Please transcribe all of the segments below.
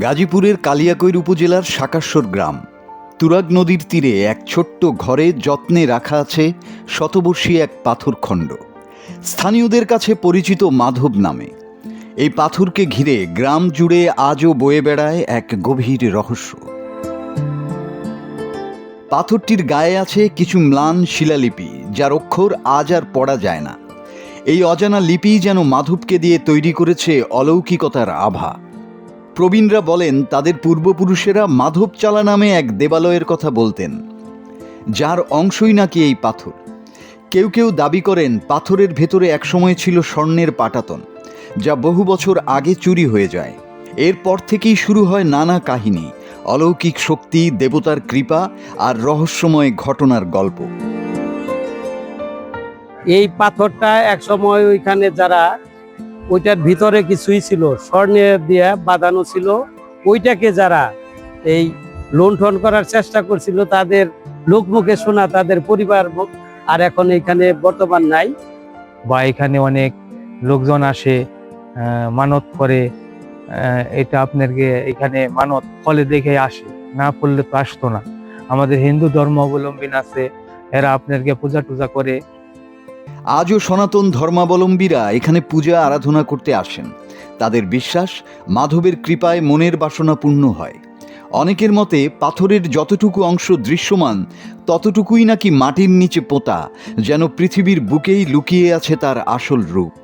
গাজীপুরের কালিয়াকৈর উপজেলার সাকাশ্বর গ্রাম। তুরাগ নদীর তীরে এক ছোট্ট ঘরে যত্নে রাখা আছে শতবর্ষী এক পাথরখণ্ড। স্থানীয়দের কাছে পরিচিত মাধব নামে। এই পাথরকে ঘিরে গ্রাম জুড়ে আজও বয়ে বেড়ায় এক গভীর রহস্য। পাথরটির গায়ে আছে কিছু ম্লান শিলালিপি, যার অক্ষর আজ আর পড়া যায় না। এই অজানা লিপি যেন মাধবকে দিয়ে তৈরি করেছে অলৌকিকতার আভা। প্রবীণরা বলেন, তাদের পূর্বপুরুষেরা মাধব চালা নামে এক দেবালয়ের কথা বলতেন, যার অংশই নাকি এই পাথর। কেউ কেউ দাবি করেন, পাথরের ভেতরে একসময় ছিল স্বর্ণের পাটাতন, যা বহু বছর আগে চুরি হয়ে যায়। এরপর থেকেই শুরু হয় নানা কাহিনী, অলৌকিক শক্তি, দেবতার কৃপা আর রহস্যময় ঘটনার গল্প। এই পাথরটা এক সময় ওইখানে যারা ওইটার ভিতরে কিছুই ছিল। স্বর্ণের দিয়ে বাঁধানো ছিল। ওইটাকে যারা এই লুণ্ঠন করার চেষ্টা করছিল, তাদের লোকমুখে শোনা, তাদের পরিবার আর এখন এখানে বর্তমান নাই। বা এখানে অনেক লোকজন আসে মানত করে এটা আপনাকে এখানে মানত, ফলে দেখে আসে, না পড়লে তো আসতো না। আমাদের হিন্দু ধর্ম অবলম্বী আছে, এরা আপনাকে পূজা টুজা করে আজও সনাতন ধর্মাবলম্বীরা এখানে পূজা আরাধনা করতে আসেন। তাদের বিশ্বাস মাধবের কৃপায় মনের বাসনা পূর্ণ হয়। অনেকের মতে পাথরের যতটুকু অংশ দৃশ্যমান, ততটুকুই নাকি মাটির নিচে পোঁতা, যেন পৃথিবীর বুকেই লুকিয়ে আছে তার আসল রূপ।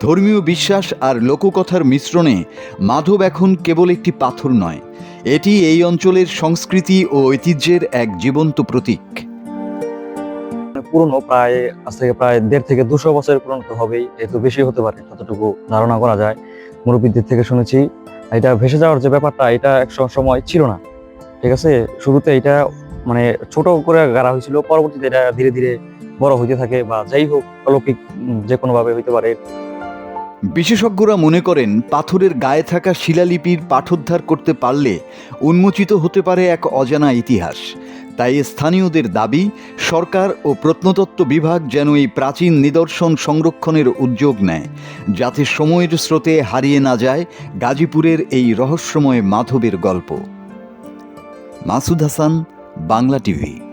ধর্মীয় বিশ্বাস আর লোককথার মিশ্রণে মাধব এখন কেবল একটি পাথর নয়, এটি এই অঞ্চলের সংস্কৃতি ও ঐতিহ্যের এক জীবন্ত প্রতীক। পুরনো, প্রায় আজ থেকে প্রায় দেড় থেকে দুশো বছরের পুরনো তো হবেই একটু বেশি হতে পারে যতটুকু ধারণা করা যায়। মুরব্বীদের থেকে শুনেছি, এটা ভেসে যাওয়ার যে ব্যাপারটা, এটা এক সময় ছিল না। ঠিক আছে? শুরুতে এটা মানে ছোট করে গাড়া হয়েছিল, পরবর্তীতে এটা ধীরে ধীরে বড় হইতে থাকে বা যাই হোক, অলৌকিক যে কোনোভাবে হইতে পারে। বিশেষজ্ঞরা মনে করেন, পাথরের গায়ে থাকা শিলালিপির পাঠোদ্ধার করতে পারলে উন্মোচিত হতে পারে এক অজানা ইতিহাস। তাই স্থানীয়দের দাবি, সরকার ও প্রত্নতত্ত্ব বিভাগ যেন এই প্রাচীন নিদর্শন সংরক্ষণের উদ্যোগ নেয়, যাতে সময়ের স্রোতে হারিয়ে না যায় গাজীপুরের এই রহস্যময় মাধবের গল্প। মাসুদ হাসান, বাংলা টিভি।